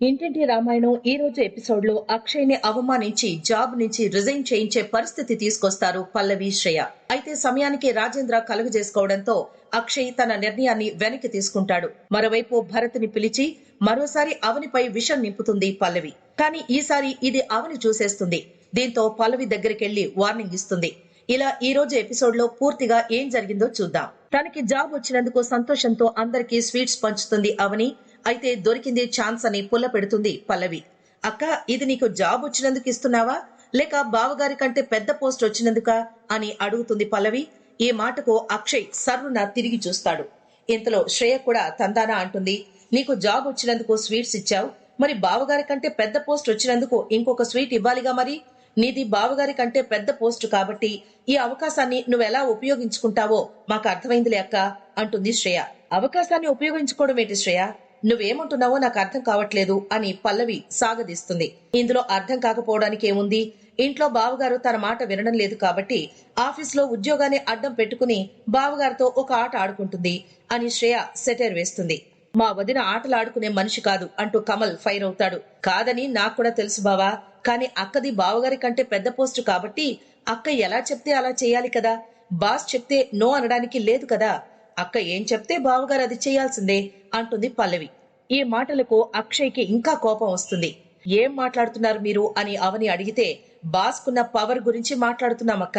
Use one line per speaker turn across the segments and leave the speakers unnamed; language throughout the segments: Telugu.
ఇంటింటి రామాయణం? ఈ రోజు ఎపిసోడ్లో అక్షయ్ని అవమానించి జాబ్ నుంచి రిజైన్ చేయించే పరిస్థితి తీసుకొస్తారు పల్లవి శ్రేయ. అయితే సమయానికి రాజేంద్ర కలుగజేసుకోవడంతో అక్షయ్ తన నిర్ణయాన్ని వెనక్కి తీసుకుంటాడు. మరోవైపు భరత్ని పిలిచి మరోసారి అవనిపై విషం నింపుతుంది పల్లవి. కానీ ఈసారి ఇది అవని చూసేస్తుంది. దీంతో పల్లవి దగ్గరికెళ్ళి వార్నింగ్ ఇస్తుంది. ఇలా ఈ రోజు ఎపిసోడ్లో పూర్తిగా ఏం జరిగిందో చూద్దాం. తనకి జాబ్ వచ్చినందుకు సంతోషంతో అందరికీ స్వీట్స్ పంచుతుంది అవని అయితే దొరికింది ఛాన్స్ అని పుల్ల పెడుతుంది పల్లవి. అక్క ఇది నీకు జాబ్ వచ్చినందుకు ఇస్తున్నావా? లేక బావగారి కంటే పెద్ద పోస్ట్ వచ్చినందుకా? అని అడుగుతుంది పల్లవి. ఈ మాటకు అక్షయ్ సర్రున తిరిగి చూస్తాడు. ఇంతలో శ్రేయ కూడా తందానా అంటుంది నీకు జాబ్ వచ్చినందుకు స్వీట్స్ ఇచ్చావు? మరి బావగారి కంటే పెద్ద పోస్ట్ వచ్చినందుకు ఇంకొక స్వీట్ ఇవ్వాలిగా మరి? నీది బావగారి కంటే పెద్ద పోస్ట్ కాబట్టి ఈ అవకాశాన్ని నువ్వెలా ఉపయోగించుకుంటావో మాకు అర్థమైందిలే అక్క అంటుంది శ్రేయ. అవకాశాన్ని ఉపయోగించుకోవడం ఏంటి శ్రేయ? నువ్వేమంటున్నావో నాకు అర్థం కావట్లేదు అని పల్లవి సాగదీస్తుంది. ఇందులో అర్థం కాకపోవడానికి ఏముంది? ఇంట్లో బావగారు తన మాట వినడం లేదు కాబట్టి ఆఫీస్లో ఉద్యోగాన్ని అడ్డం పెట్టుకుని బావగారితో ఒక ఆట ఆడుకుంటుంది అని శ్రేయ సెటర్ వేస్తుంది. మా వదిన ఆటలాడుకునే మనిషి కాదు అంటూ కమల్ ఫైర్ అవుతాడు. కాదని నాకు కూడా తెలుసు బావా కానీ అక్కది బావగారి కంటే పెద్ద పోస్టు కాబట్టి అక్క ఎలా చెప్తే అలా చేయాలి కదా? బాస్ చెప్తే నో అనడానికి లేదు కదా? అక్క ఏం చెప్తే బావగారు అది చేయాల్సిందే అంటుంది పల్లవి. ఈ మాటలకు అక్షయ్కి ఇంకా కోపం వస్తుంది. ఏం మాట్లాడుతున్నారు మీరు? అని అవని అడిగితే బాస్కున్న పవర్ గురించి మాట్లాడుతున్నామక్క.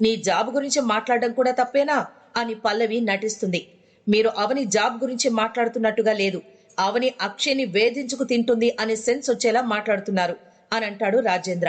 నీ జాబ్ గురించి మాట్లాడడం కూడా తప్పేనా? అని పల్లవి నటిస్తుంది. మీరు అవని జాబ్ గురించి మాట్లాడుతున్నట్టుగా లేదు. అవని అక్షయ్ని వేధించుకు తింటుంది అనే సెన్స్ వచ్చేలా మాట్లాడుతున్నారు అని అంటాడు రాజేంద్ర.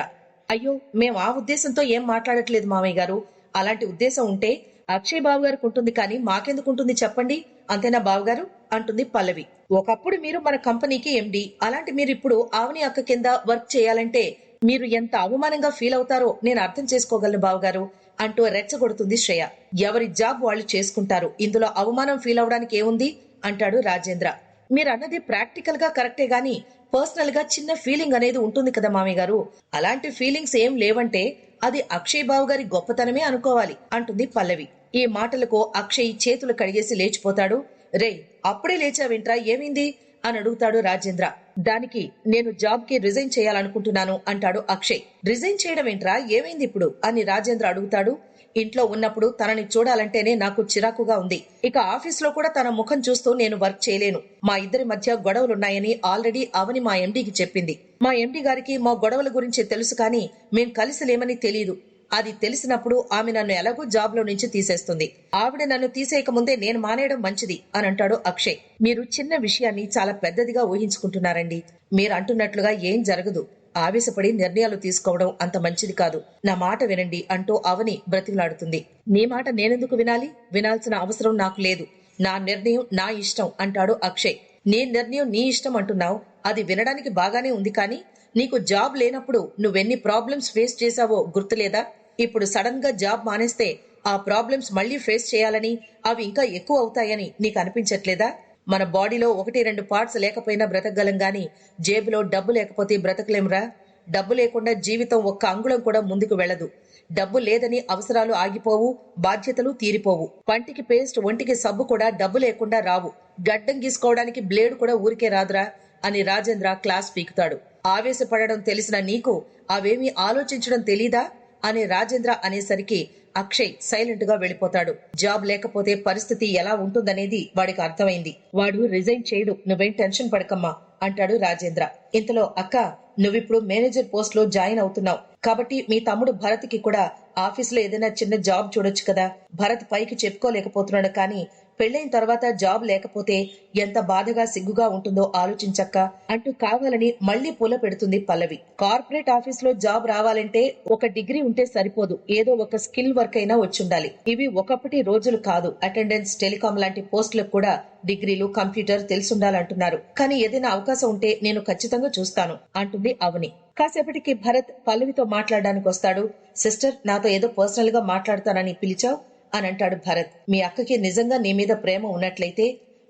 అయ్యో మేం ఆ ఉద్దేశంతో ఏం మాట్లాడట్లేదు మామయ్య గారు. అలాంటి ఉద్దేశం ఉంటే అక్షయ్ బాబు గారికి ఉంటుంది కానీ మాకెందుకు ఉంటుంది చెప్పండి. అంతేనా బాబు గారు? అంటుంది పల్లవి. ఒకప్పుడు మీరు మన కంపెనీకి ఎండి అలాంటి మీరు ఇప్పుడు ఆవని అక్క కింద వర్క్ చేయాలంటే మీరు ఎంత అవమానంగా ఫీల్ అవుతారో నేను అర్థం చేసుకోగలను బావగారు అంటూ రెచ్చగొడుతుంది శ్రేయ. ఎవరి జాబ్ వాళ్ళు చేసుకుంటారు. ఇందులో అవమానం ఫీల్ అవడానికి ఏముంది? అంటాడు రాజేంద్ర. మీరు అన్నది ప్రాక్టికల్గా కరెక్టే గాని పర్సనల్గా చిన్న ఫీలింగ్ అనేది ఉంటుంది కదా మామి గారు అలాంటి ఫీలింగ్స్ ఏం లేవంటే అది అక్షయ్ బాబు గారి గొప్పతనమే అనుకోవాలి అంటుంది పల్లవి. ఈ మాటలకు అక్షయ్ చేతులు కడిగేసి లేచిపోతాడు. రే అప్పుడే లేచావింట్రా? ఏమైంది? అని అడుగుతాడు రాజేంద్ర. దానికి నేను జాబ్కి రిజైన్ చేయాలనుకుంటున్నాను అంటాడు అక్షయ్. రిజైన్ చేయడం ఏంట్రా ఏమైంది ఇప్పుడు? అని రాజేంద్ర అడుగుతాడు. ఇంట్లో ఉన్నప్పుడు తనని చూడాలంటేనే నాకు చిరాకుగా ఉంది. ఇక ఆఫీస్లో కూడా తన ముఖం చూస్తూ నేను వర్క్ చేయలేను. మా ఇద్దరి మధ్య గొడవలున్నాయని ఆల్రెడీ అవని మా ఎండీకి చెప్పింది. మా ఎండీ గారికి మా గొడవల గురించి తెలుసు కానీ మేం కలిసి లేమని తెలియదు అది తెలిసినప్పుడు ఆమె నన్ను ఎలాగో జాబ్లో నుంచి తీసేస్తుంది. ఆవిడ నన్ను తీసేయక ముందే నేను మానేయడం మంచిది అని అంటాడు అక్షయ్. మీరు చిన్న విషయాన్ని చాలా పెద్దదిగా ఊహించుకుంటున్నారండి. మీరు అంటున్నట్లుగా ఏం జరగదు. ఆవేశపడి నిర్ణయాలు తీసుకోవడం అంత మంచిది కాదు. నా మాట వినండి అంటూ అవని బ్రతికిలాడుతుంది నీ మాట నేనెందుకు వినాలి? వినాల్సిన అవసరం నాకు లేదు. నా నిర్ణయం నా ఇష్టం అంటాడు అక్షయ్. నీ నిర్ణయం నీ ఇష్టం అంటున్నావు. అది వినడానికి బాగానే ఉంది కానీ నీకు జాబ్ లేనప్పుడు నువ్వెన్ని ప్రాబ్లమ్స్ ఫేస్ చేశావో గుర్తులేదా? ఇప్పుడు సడన్గా జాబ్ మానేస్తే ఆ ప్రాబ్లమ్స్ మళ్ళీ ఫేస్ చేయాలని అవి ఇంకా ఎక్కువ అవుతాయని నీకు అనిపించట్లేదా? మన బాడీలో ఒకటి రెండు పార్ట్స్ లేకపోయినా బ్రతకగలం గాని జేబులో డబ్బు లేకపోతే బ్రతకలేమురా? డబ్బు లేకుండా జీవితం ఒక్క అంగుళం కూడా ముందుకు వెళ్ళదు. డబ్బు లేదని అవసరాలు ఆగిపోవు బాధ్యతలు తీరిపోవు. పంటికి పేస్ట్ ఒంటికి సబ్బు కూడా డబ్బు లేకుండా రావు. గడ్డం గీసుకోవడానికి బ్లేడ్ కూడా ఊరికే రాదురా అని రాజేంద్ర క్లాస్ పీకుతాడు. ఆవేశపడడం తెలిసిన నీకు అవేమీ ఆలోచించడం తెలీదా అని రాజేంద్ర అనేసరికి అక్షయ్ సైలెంట్గా వెళ్ళిపోతాడు. జాబ్ లేకపోతే పరిస్థితి ఎలా ఉంటుందనేది వాడికి అర్థమైంది. వాడు రిజైన్ చేయడు నువ్వేం టెన్షన్ పడకమ్మా అంటాడు రాజేంద్ర. ఇంతలో అక్క నువ్విప్పుడు మేనేజర్ పోస్ట్లో జాయిన్ అవుతున్నావు. కాబట్టి మీ తమ్ముడు భరత్కి కూడా ఆఫీస్లో ఏదైనా చిన్న జాబ్ చూడొచ్చు కదా. భరత్ పైకి చెప్పుకోలేకపోతున్నాడు కానీ పెళ్ళైన తర్వాత జాబ్ లేకపోతే ఎంత బాధగా సిగ్గుగా ఉంటుందో ఆలోచించక్క. అంటూ కావాలని మళ్ళీ పూల పెడుతుంది పల్లవి. కార్పొరేట్ ఆఫీస్లో జాబ్ రావాలంటే ఒక డిగ్రీ ఉంటే సరిపోదు. ఏదో ఒక స్కిల్ వర్క్ అయినా వచ్చుండాలి. ఇవి ఒకప్పటి రోజులు కాదు. అటెండెన్స్ టెలికాం లాంటి పోస్టులకు కూడా డిగ్రీలు కంప్యూటర్ తెలుసుండాలంటున్నారు. కానీ ఏదైనా అవకాశం ఉంటే నేను ఖచ్చితంగా చూస్తాను అంటుంది అవని. కాసేపటికి భరత్ పల్లవితో మాట్లాడడానికి వస్తాడు సిస్టర్ నాతో ఏదో పర్సనల్గా మాట్లాడతానని పిలిచావు? అని అంటాడు భరత్. మీ అక్కకి నిజంగా నీ మీద ప్రేమ ఉన్నట్లయితే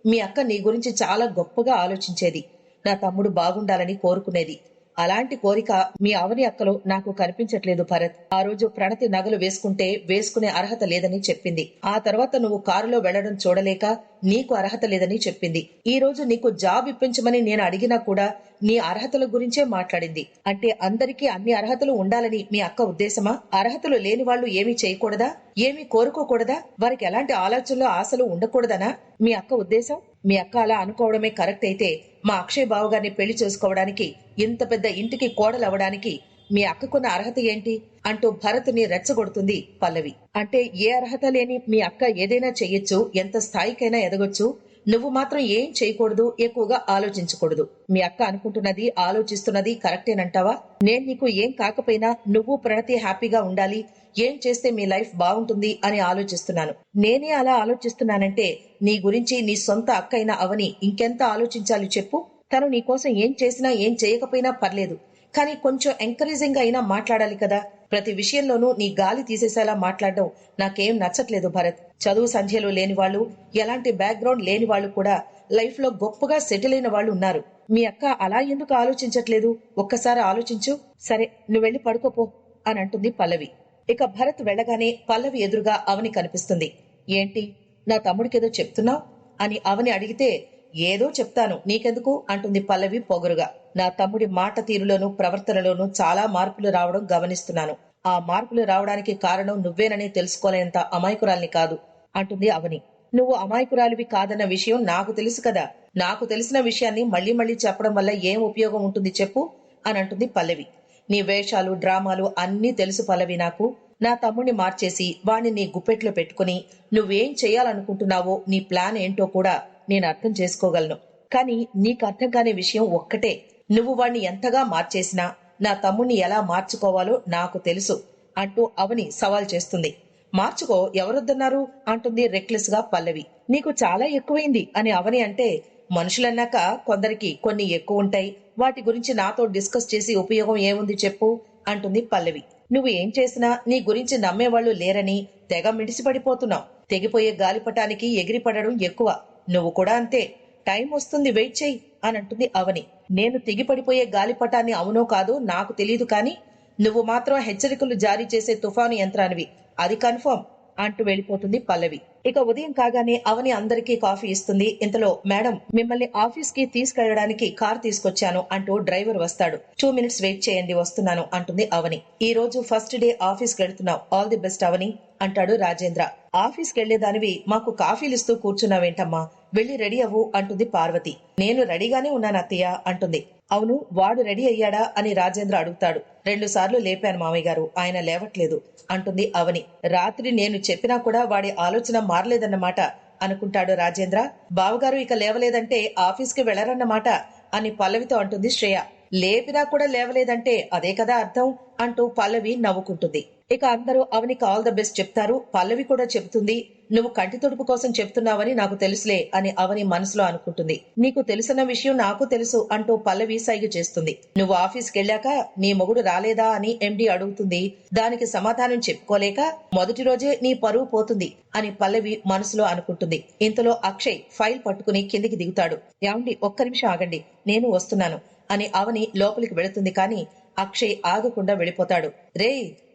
మీ అక్క నీ గురించి చాలా గొప్పగా ఆలోచించేది. నా తమ్ముడు బాగుండాలని కోరుకునేది. అలాంటి కోరిక మీ అవని అక్కలో నాకు కనిపించట్లేదు భరత్. ఆ రోజు ప్రణతి నగలు వేసుకుంటే వేసుకునే అర్హత లేదని చెప్పింది. ఆ తర్వాత నువ్వు కారులో వెళ్ళడం చూడలేక నీకు అర్హత లేదని చెప్పింది. ఈ రోజు నీకు జాబ్ ఇప్పించమని నేను అడిగినా కూడా నీ అర్హతల గురించే మాట్లాడింది. అంటే అందరికీ అన్ని అర్హతలు ఉండాలని మీ అక్క ఉద్దేశమా? అర్హతలు లేని వాళ్ళు ఏమీ చేయకూడదా? ఏమీ కోరుకోకూడదా? వారికి ఎలాంటి ఆలోచనలు ఆశలు ఉండకూడదనా? మీ అక్క ఉద్దేశం? మీ అక్క అలా అనుకోవడమే కరెక్ట్ అయితే మా అక్షయ్ బావగారిని పెళ్ళి చేసుకోవడానికి ఇంత పెద్ద ఇంటికి కోడలవడానికి మీ అక్కకున్న అర్హత ఏంటి? అంటూ భరత్ని రెచ్చగొడుతుంది పల్లవి. అంటే ఏ అర్హత లేని మీ అక్క ఏదైనా చెయ్యొచ్చు ఎంత స్థాయికైనా ఎదగొచ్చు నువ్వు మాత్రం ఏం చేయకూడదు ఎక్కువగా ఆలోచించకూడదు. మీ అక్క అనుకుంటున్నది ఆలోచిస్తున్నది కరెక్టేనంటావా? నేను నీకు ఏం కాకపోయినా నువ్వు ప్రణతి హ్యాపీగా ఉండాలి ఏం చేస్తే మీ లైఫ్ బాగుంటుంది అని ఆలోచిస్తున్నాను. నేనే అలా ఆలోచిస్తున్నానంటే నీ గురించి నీ సొంత అక్క అవని ఇంకెంత ఆలోచించాలి చెప్పు? తను నీ కోసం ఏం చేసినా ఏం చేయకపోయినా పర్లేదు. కానీ కొంచెం ఎంకరేజింగ్ అయినా మాట్లాడాలి కదా. ప్రతి విషయంలోనూ నీ గాలి తీసేసేలా మాట్లాడడం నాకేం నచ్చట్లేదు భరత్. చదువు సంధ్యలో లేని వాళ్ళు ఎలాంటి బ్యాక్గ్రౌండ్ లేని వాళ్ళు కూడా లైఫ్లో గొప్పగా సెటిల్ అయిన వాళ్ళు ఉన్నారు. మీ అక్క అలా ఎందుకు ఆలోచించట్లేదు? ఒక్కసారి ఆలోచించు. సరే నువ్వెళ్ళి పడుకోపో అని అంటుంది పల్లవి. ఇక భరత్ వెళ్ళగానే పల్లవి ఎదురుగా అవని కనిపిస్తుంది. ఏంటి? నా తమ్ముడికేదో చెప్తున్నావు? అని అవని అడిగితే ఏదో చెప్తాను. నీకెందుకు? అంటుంది పల్లవి పొగరుగా. నా తమ్ముడి మాట తీరులోను ప్రవర్తనలోను చాలా మార్పులు రావడం గమనిస్తున్నాను. ఆ మార్పులు రావడానికి కారణం నువ్వేనని తెలుసుకోలేనంత అమాయకురాల్ని కాదు అంటుంది అవని. నువ్వు అమాయకురాలివి కాదన్న విషయం నాకు తెలుసు కదా. నాకు తెలిసిన విషయాన్ని మళ్ళీ మళ్ళీ చెప్పడం వల్ల ఏం ఉపయోగం ఉంటుంది చెప్పు అని అంటుంది పల్లవి. నీ వేషాలు డ్రామాలు అన్నీ తెలుసు పల్లవి నాకు. నా తమ్ముడిని మార్చేసి వాణ్ణి నీ గుప్పెట్లో పెట్టుకుని నువ్వేం చేయాలనుకుంటున్నావో నీ ప్లాన్ ఏంటో కూడా నేను అర్థం చేసుకోగలను. కానీ నీకు అర్థం కాని విషయం ఒక్కటే. నువ్వు వాణ్ణి ఎంతగా మార్చేసినా నా తమ్ముణ్ణి ఎలా మార్చుకోవాలో నాకు తెలుసు అంటూ అవని సవాల్ చేస్తుంది. మార్చుకో ఎవరొద్దన్నారు? అంటుంది రెక్లెస్గా పల్లవి. నీకు చాలా ఎక్కువైంది అని అవని అంటే మనుషులన్నాక కొందరికి కొన్ని ఎక్కువ ఉంటాయి వాటి గురించి నాతో డిస్కస్ చేసి ఉపయోగం ఏముంది చెప్పు? అంటుంది పల్లవి. నువ్వు ఏం చేసినా నీ గురించి నమ్మేవాళ్ళు లేరని తెగ మిడిసిపడిపోతున్నావు. తెగిపోయే గాలిపటానికి ఎగిరిపడడం ఎక్కువ. నువ్వు కూడా అంతే. టైం వస్తుంది వెయిట్ చెయ్యి అని అంటుంది అవని. నేను తెగిపడిపోయే గాలిపటాన్ని అవునో కాదో నాకు తెలియదు కానీ నువ్వు మాత్రం హెచ్చరికలు జారీ చేసే తుఫాను యంత్రానివి. అది కన్ఫర్మ్ అంటూ వెళ్ళిపోతుంది పల్లవి. ఇక ఉదయం కాగానే అవని అందరికీ కాఫీ ఇస్తుంది. ఇంతలో మేడం మిమ్మల్ని ఆఫీస్కి తీసుకెళ్ళడానికి కార్ తీసుకొచ్చాను అంటూ డ్రైవర్ వస్తాడు. టూ మినిట్స్ వెయిట్ చేయండి వస్తున్నాను అంటుంది అవని. ఈ రోజు ఫస్ట్ డే ఆఫీస్కి వెళ్తున్నావు ఆల్ ది బెస్ట్ అవని అంటాడు రాజేంద్ర. ఆఫీస్కి వెళ్ళేదానివి మాకు కాఫీలు ఇస్తూ కూర్చున్నావేంటమ్మా? వెళ్ళి రెడీ అవ్వు అంటుంది పార్వతి. నేను రెడీగానే ఉన్నాను అత్తయ్య అంటుంది. అవును వాడు రెడీ అయ్యాడా అని రాజేంద్ర అడుగుతాడు. రెండు సార్లు లేపాను మామయ్య గారు ఆయన లేవట్లేదు అంటుంది అవని. రాత్రి నేను చెప్పినా కూడా వాడి ఆలోచన మారలేదన్నమాట అనుకుంటాడు రాజేంద్ర. బావగారు ఇక లేవలేదంటే ఆఫీస్కి వెళ్ళరన్నమాట అని పల్లవితో అంటుంది శ్రేయ. లేపినా కూడా లేవలేదంటే అదే కదా అర్థం అంటూ పల్లవి నవ్వుకుంటుంది. ఇక అందరూ అవనికి ఆల్ ద బెస్ట్ చెప్తారు. పల్లవి కూడా చెప్తుంది నువ్వు కంటి తుడుపు కోసం చెప్తున్నావని నాకు తెలుసులే అని అవని మనసులో అనుకుంటుంది. నీకు తెలిసిన విషయం నాకు తెలుసు అంటూ పల్లవి సైగ చేస్తుంది. నువ్వు ఆఫీస్కి వెళ్ళాక నీ మొగుడు రాలేదా అని ఎండి అడుగుతుంది. దానికి సమాధానం చెప్పుకోలేక మొదటి రోజే నీ పరువు పోతుంది అని పల్లవి మనసులో అనుకుంటుంది. ఇంతలో అక్షయ్ ఫైల్ పట్టుకుని కిందికి దిగుతాడు. ఏమండి ఒక్క నిమిషం ఆగండి నేను వస్తున్నాను అని అవని లోపలికి వెళుతుంది కానీ అక్షయ్ ఆగకుండా వెళ్ళిపోతాడు. రే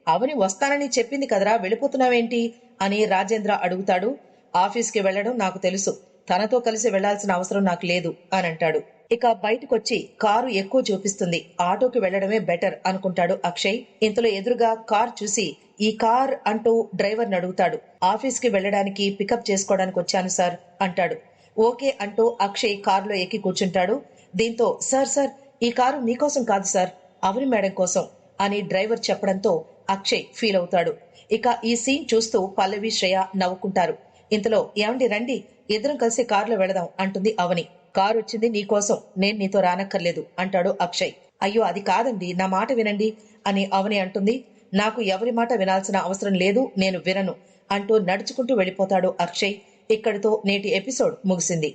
అవని వస్తానని చెప్పింది కదరా వెళ్ళిపోతున్నావేంటి? అని రాజేంద్ర అడుగుతాడు. ఆఫీస్కి వెళ్ళడం నాకు తెలుసు. తనతో కలిసి వెళ్ళాల్సిన అవసరం నాకు లేదు అని అంటాడు ఇక బయటకొచ్చి కారు ఎక్కువ చూపిస్తుంది. ఆటోకి వెళ్ళడమే బెటర్ అనుకుంటాడు అక్షయ్. ఇంతలో ఎదురుగా కార్ చూసి ఈ కార్ అంటూ డ్రైవర్ని అడుగుతాడు. ఆఫీస్కి వెళ్ళడానికి పికప్ చేసుకోవడానికి వచ్చాను సార్ అంటాడు. ఓకే అంటూ అక్షయ్ కారులో ఎక్కి కూర్చుంటాడు. దీంతో సార్ సార్ ఈ కారు మీకోసం కాదు సార్ అవని మేడం కోసం అని డ్రైవర్ చెప్పడంతో అక్షయ్ ఫీల్ అవుతాడు. ఇక ఈ సీన్ చూస్తూ పల్లవి శ్రేయ నవ్వుకుంటారు. ఇంతలో ఏమండి రండి. ఇద్దరం కలిసి కారులో వెళదాం అంటుంది అవని. కారు వచ్చింది నీకోసం నేను నీతో రానక్కర్లేదు అంటాడు అక్షయ్. అయ్యో అది కాదండి. నా మాట వినండి అని అవని అంటుంది. నాకు ఎవరి మాట వినాల్సిన అవసరం లేదు. నేను వినను అంటూ నడుచుకుంటూ వెళ్ళిపోతాడు అక్షయ్. ఇక్కడితో నేటి ఎపిసోడ్ ముగిసింది.